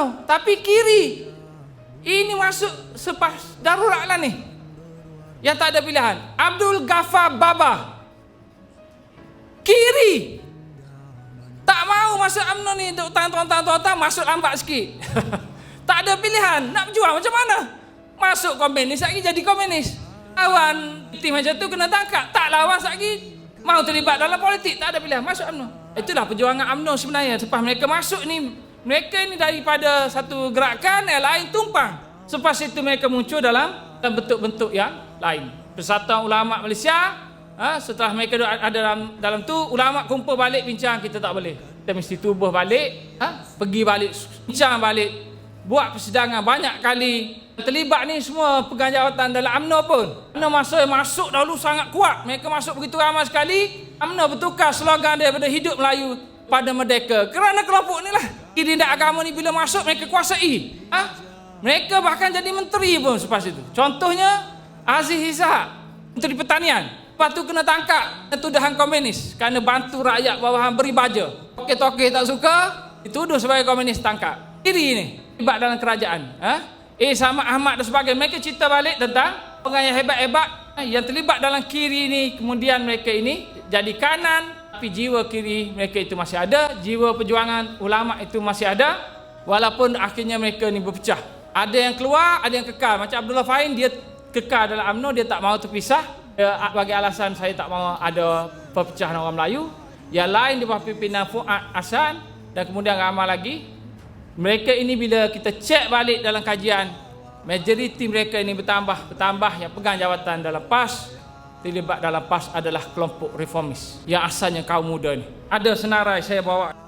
UMNO. Tapi kiri. Ini masuk sepas darurat lah ni. Yang tak ada pilihan. Abdul Ghaffar Baba. Kiri. Tak mau masuk UMNO ni untuk tuan-tuan-tuan masuk lambat sikit. tak ada pilihan. Nak berjuang macam mana? Masuk komunis lagi jadi komunis. Lawan tim macam tu kena tangkap. Tak lawan lagi mau terlibat dalam politik. Tak ada pilihan. Masuk UMNO. Itulah perjuangan UMNO sebenarnya. Selepas mereka masuk ni, mereka ni daripada satu gerakan yang lain tumpang. Selepas itu mereka muncul dalam bentuk-bentuk yang lain. Persatuan Ulama Malaysia, ha, setelah mereka ada dalam, dalam tu, ulama kumpul balik bincang kita tak boleh. Kita mesti tubuh balik, ha, pergi balik, bincang balik, buat persidangan banyak kali. Terlibat ni semua pegang jawatan dalam UMNO pun. UMNO masa masuk dahulu sangat kuat. Mereka masuk begitu ramai sekali. UMNO bertukar slogan daripada hidup Melayu pada merdeka. Kerana kelompok ni lah. Kiri agama ni bila masuk mereka kuasai. Ha? Mereka bahkan jadi menteri pun selepas itu. Contohnya Aziz Ishak, Menteri Pertanian. Lepas tu kena tangkap tuduhan komunis kerana bantu rakyat bawahan beri baja. Toke-toke tak suka, dituduh sebagai komunis tangkap. Kiri ni, terlibat dalam kerajaan. Ha? Eh sama Ahmad dan sebagainya. Mereka cerita balik tentang orang yang hebat-hebat yang terlibat dalam kiri ni. Kemudian mereka ini jadi kanan. Tapi jiwa kiri mereka itu masih ada. Jiwa perjuangan ulama itu masih ada. Walaupun akhirnya mereka ni berpecah. Ada yang keluar, ada yang kekal. Macam Abdullah Fahin, dia kekal dalam UMNO, dia tak mahu terpisah. Bagi alasan saya tak mahu ada perpecahan orang Melayu. Yang lain di bawah pimpinan Fuad Hasan dan kemudian ramai lagi. Mereka ini bila kita cek balik dalam kajian, majoriti mereka ini bertambah, bertambah yang pegang jawatan dalam PAS, terlibat dalam PAS adalah kelompok reformis yang asalnya kaum muda ni. Ada senarai saya bawa